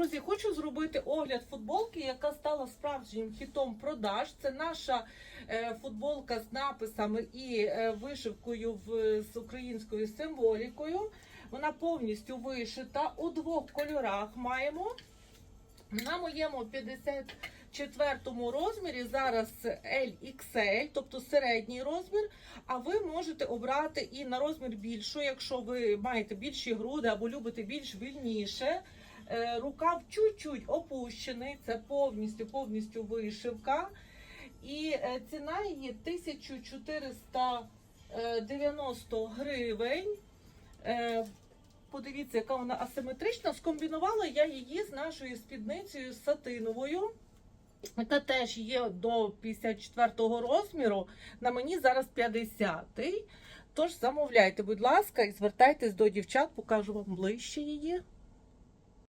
Друзі, хочу зробити огляд футболки, яка стала справжнім хітом продаж. Це наша е, футболка з написами і е, вишивкою в, з українською символікою. Вона повністю вишита у двох кольорах маємо. На моєму 54-му розмірі зараз LXL, тобто середній розмір. А ви можете обрати і на розмір більшу, якщо ви маєте більші груди або любите більш вільніше. Е, Рукав чуть-чуть опущений, це повністю повністю вишивка. І е, ціна її 1490 гривень. Е, Подивіться, яка вона асиметрична. Скомбінувала я її з нашою спідницею сатиновою. Яка теж є до 54-го розміру. На мені зараз 50-й. Тож замовляйте, будь ласка, і звертайтесь до дівчат, покажу вам ближче її.